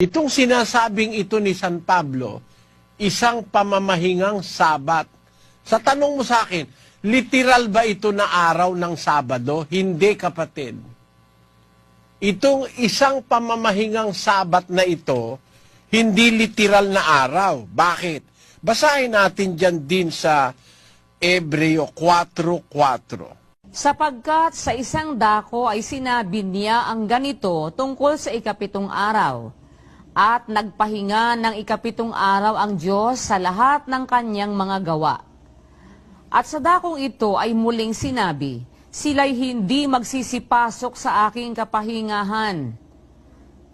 Itong sinasabing ito ni San Pablo, isang pamamahingang sabat. Sa tanong mo sa akin, literal ba ito na araw ng Sabado? Hindi kapatid. Itong isang pamamahingang sabat na ito, hindi literal na araw. Bakit? Basahin natin dyan din sa Ebreo 4.4. Sapagkat sa isang dako ay sinabi niya ang ganito tungkol sa ikapitong araw. At nagpahinga ng ikapitong araw ang Diyos sa lahat ng kanyang mga gawa. At sa dakong ito ay muling sinabi, sila'y hindi magsisipasok sa aking kapahingahan.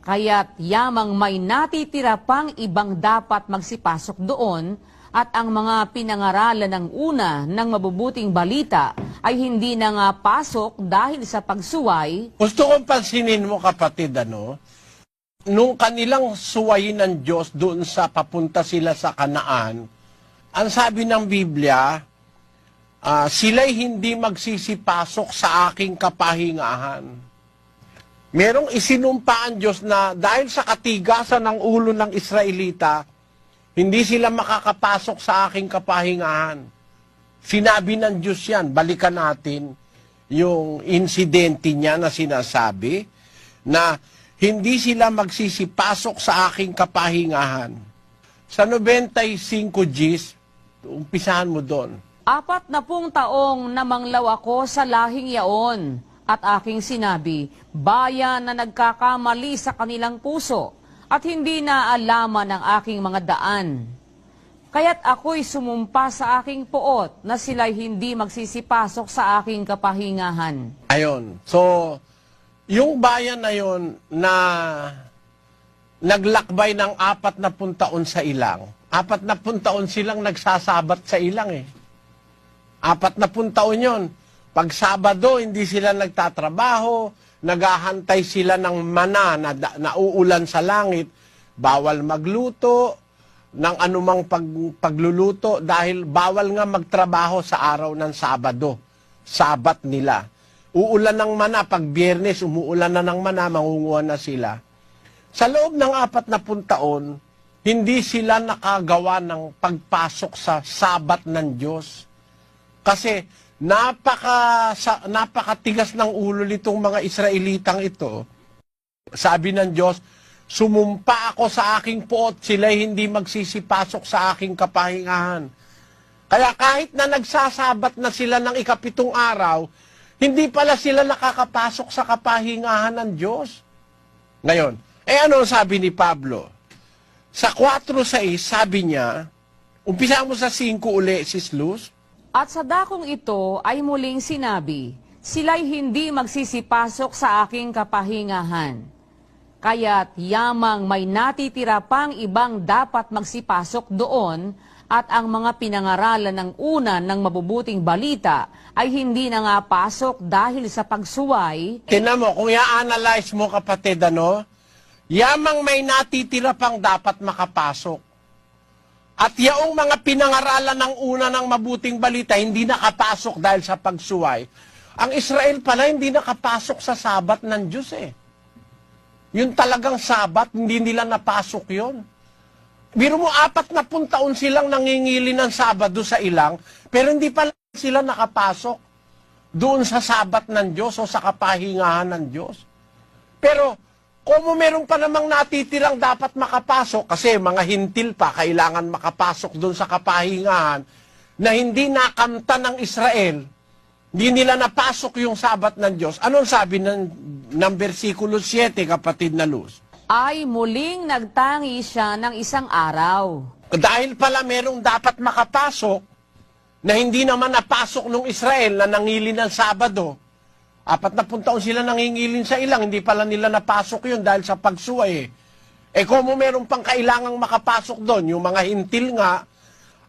Kaya't yamang may natitira pang ibang dapat magsipasok doon at ang mga pinangaralan ng una ng mabubuting balita ay hindi na nga pasok dahil sa pagsuway Gusto kong pansinin mo kapatid, ano? Nung kanilang suwayin ng Diyos doon sa papunta sila sa Kanaan, ang sabi ng Biblia, ah, sila'y hindi magsisipasok sa aking kapahingahan. Merong isinumpa ang Diyos na dahil sa katigasan ng ulo ng Israelita, hindi sila makakapasok sa aking kapahingahan. Sinabi ng Diyos yan, balikan natin yung insidente niya na sinasabi na hindi sila magsisipasok sa aking kapahingahan. Sa 95 Gs, umpisahan mo doon. Apat na pung taong namanglaw ako sa lahing yaon at aking sinabi, bayan na nagkakamali sa kanilang puso at hindi naalaman ng aking mga daan. Kaya't ako'y sumumpa sa aking puot na sila'y hindi magsisipasok sa aking kapahingahan. Ayon. So, yung bayan na yon na naglakbay ng apat na taon sa ilang, apat na taon silang nagsasabat sa ilang eh. Apat na taon yon. Pag Sabado, hindi sila nagtatrabaho, naghahantay sila ng mana na, na sa langit, bawal magluto, ng anumang pag, pagluluto dahil bawal nga magtrabaho sa araw ng Sabado. Sabat nila. Uulan ng mana, pag biyernes, umuulan na ng mana, mangunguha na sila. Sa loob ng apat na taon, hindi sila nakagawa ng pagpasok sa sabat ng Diyos. Kasi napaka, sa, napakatigas ng ulo nitong mga Israelitang ito. Sabi ng Diyos, sumumpa ako sa aking puot, sila'y hindi magsisipasok sa aking kapahingahan. Kaya kahit na nagsasabat na sila ng ikapitong araw, hindi pala sila nakakapasok sa kapahingahan ng Diyos. Ngayon, eh ano sabi ni Pablo? Sa 4.6, sabi niya, umpisa mo sa 5 uli, sis Luz, At sa dakong ito ay muling sinabi, sila'y hindi magsisipasok sa aking kapahingahan. Kaya't yamang may natitira pang ibang dapat magsipasok doon at ang mga pinangaralan ng una ng mabubuting balita ay hindi na nga pasok dahil sa pagsuway Tinan mo, kung i-analyze mo kapatid, ano, yamang may natitira pang dapat makapasok. At yaong mga pinangaralan ng una ng mabuting balita, hindi nakapasok dahil sa pagsuway. Ang Israel pala hindi nakapasok sa sabat ng Diyos eh. Yung talagang sabat, hindi nila napasok yon. Biro mo, apat na taon silang nangingili ng Sabado sa ilang, pero hindi pala sila nakapasok doon sa sabat ng Diyos o sa kapahingahan ng Diyos. Pero, kung meron pa namang natitirang dapat makapasok, kasi mga hintil pa, kailangan makapasok doon sa kapahingahan, na hindi nakamta ng Israel, hindi nila napasok yung sabat ng Diyos. Anong sabi ng, ng versikulo 7, kapatid na Luz? Ay muling nagtangi siya ng isang araw. Dahil pala merong dapat makapasok na hindi naman napasok nung Israel na nangili ng Sabado. Apat na pun taon sila nangingilin sa ilang, hindi pala nila napasok yun dahil sa pagsuway eh. Eh kung meron pang kailangang makapasok doon, yung mga hintil nga,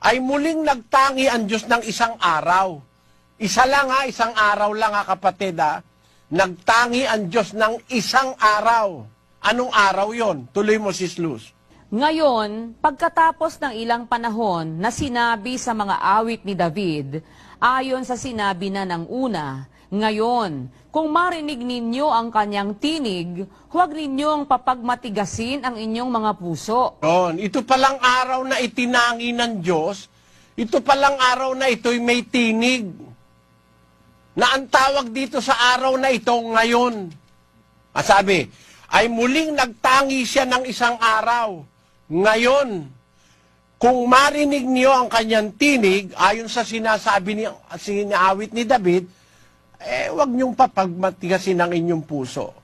ay muling nagtangi ang Diyos ng isang araw. Isa lang ha, isang araw lang ha kapatid ha. Nagtangi ang Diyos ng isang araw. Anong araw yon? Tuloy mo, Sis Luz. Ngayon, pagkatapos ng ilang panahon na sinabi sa mga awit ni David, ayon sa sinabi na ng una, Ngayon, kung marinig ninyo ang kanyang tinig, huwag ninyong papagmatigasin ang inyong mga puso. Yun. Ito palang araw na itinangi ng Diyos, ito palang araw na ito'y may tinig. Na ang tawag dito sa araw na ito ngayon. Ah, sabi, ay muling nagtangi siya ng isang araw. Ngayon, kung marinig niyo ang kanyang tinig, ayon sa sinasabi ni, sinaawit ni David, eh, wag niyong papagmatigasin ang inyong puso.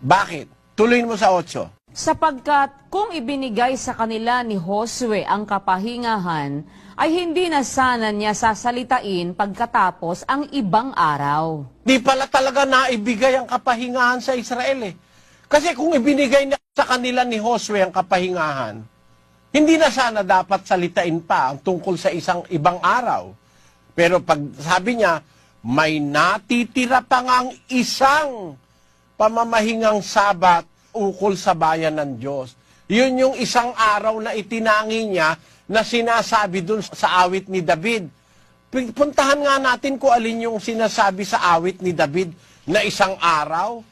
Bakit? Tuloy mo sa 8. Sapagkat kung ibinigay sa kanila ni Josue ang kapahingahan, ay hindi na sana niya sasalitain pagkatapos ang ibang araw. Di pala talaga naibigay ang kapahingahan sa Israel eh. Kasi kung ibinigay na sa kanila ni Josue ang kapahingahan, hindi na sana dapat salitain pa ang tungkol sa isang ibang araw. Pero pag sabi niya, may natitira pa ngang isang pamamahingang sabat ukol sa bayan ng Diyos. Yun yung isang araw na itinangi niya na sinasabi dun sa awit ni David. Puntahan nga natin kung alin yung sinasabi sa awit ni David na isang araw.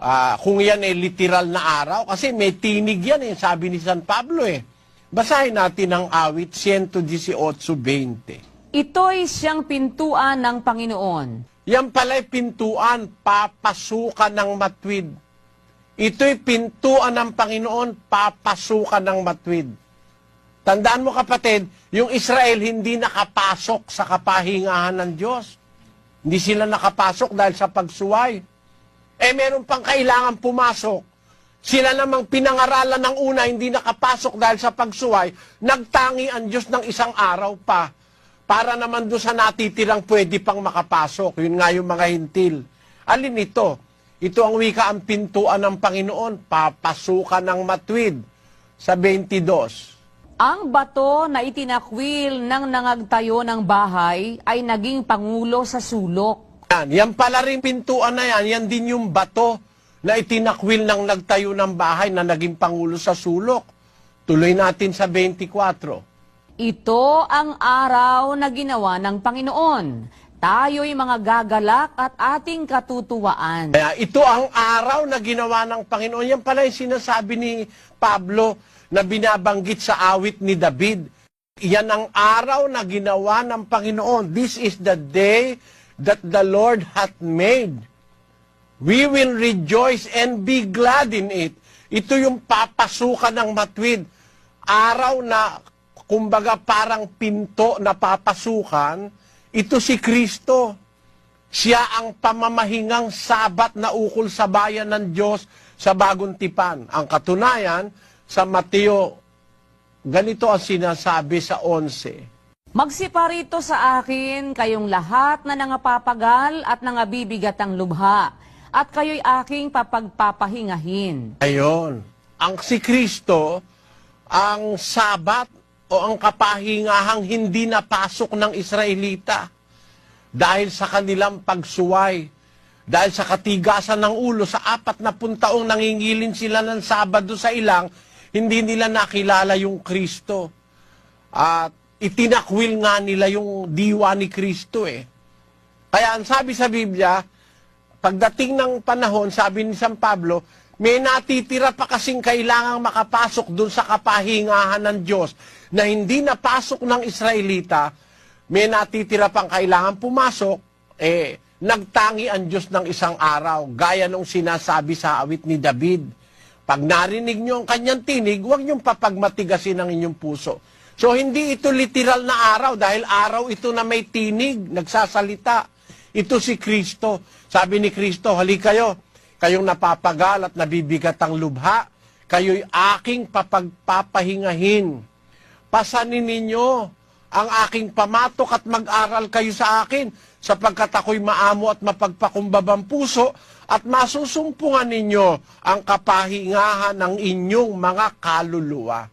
Ah, kung yan ay literal na araw, kasi may tinig yan eh, sabi ni San Pablo eh. Basahin natin ang awit 118.20. Ito'y siyang pintuan ng Panginoon. Yan pala'y pintuan, papasukan ng matwid. Ito'y pintuan ng Panginoon, papasukan ng matwid. Tandaan mo kapatid, yung Israel hindi nakapasok sa kapahingahan ng Diyos. Hindi sila nakapasok dahil sa pagsuway. Eh meron pang kailangan pumasok. Sila namang pinangaralan ng una, hindi nakapasok dahil sa pagsuway, nagtangi ang Diyos ng isang araw pa. Para naman doon sa natitirang pwede pang makapasok. Yun nga yung mga hintil. Alin ito? Ito ang wika ang pintuan ng Panginoon, papasukan ng matwid. Sa 22. Ang bato na itinakwil ng nangagtayo ng bahay ay naging pangulo sa sulok. Yan, yan pala rin pintuan na yan, yan din yung bato na itinakwil ng nagtayo ng bahay na naging pangulo sa sulok. Tuloy natin sa 24. Ito ang araw na ginawa ng Panginoon. Tayo'y mga gagalak at ating katutuwaan. Kaya ito ang araw na ginawa ng Panginoon. Yan pala yung sinasabi ni Pablo na binabanggit sa awit ni David. Yan ang araw na ginawa ng Panginoon. This is the day that the Lord hath made. We will rejoice and be glad in it. Ito yung papasukan ng matwid. Araw na, kumbaga parang pinto na papasukan, ito si Kristo. Siya ang pamamahingang sabat na ukol sa bayan ng Diyos sa bagong tipan. Ang katunayan, sa Mateo, ganito ang sinasabi sa 11. Magsiparito sa akin kayong lahat na nangapapagal at nangabibigat ang lubha, at kayo'y aking papagpapahingahin. Ayon. Ang si Kristo, ang sabat o ang kapahingahang hindi napasok ng Israelita dahil sa kanilang pagsuway, dahil sa katigasan ng ulo, sa apat na puntaong nangingilin sila ng Sabado sa ilang, hindi nila nakilala yung Kristo. At itinakwil nga nila yung diwa ni Kristo eh. Kaya ang sabi sa Biblia, pagdating ng panahon, sabi ni San Pablo, may natitira pa kasing kailangang makapasok dun sa kapahingahan ng Diyos na hindi napasok ng Israelita, may natitira pang kailangan pumasok, eh, nagtangi ang Diyos ng isang araw, gaya nung sinasabi sa awit ni David. Pag narinig nyo ang kanyang tinig, huwag nyong papagmatigasin ang inyong puso. So, hindi ito literal na araw dahil araw ito na may tinig, nagsasalita. Ito si Kristo. Sabi ni Kristo, hali kayo, kayong napapagal at nabibigat ang lubha, kayo'y aking papagpapahingahin. Pasanin ninyo ang aking pamatok at mag-aral kayo sa akin, sapagkat ako'y maamo at mapagpakumbabang puso, at masusumpungan ninyo ang kapahingahan ng inyong mga kaluluwa.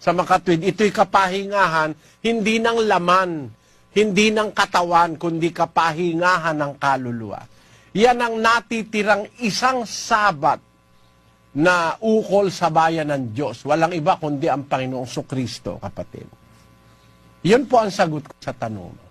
Sa makatwid, ito'y kapahingahan, hindi ng laman, hindi ng katawan, kundi kapahingahan ng kaluluwa. Yan ang natitirang isang sabat na ukol sa bayan ng Diyos. Walang iba kundi ang Panginoong Kristo, kapatid. Yun po ang sagot ko sa tanong.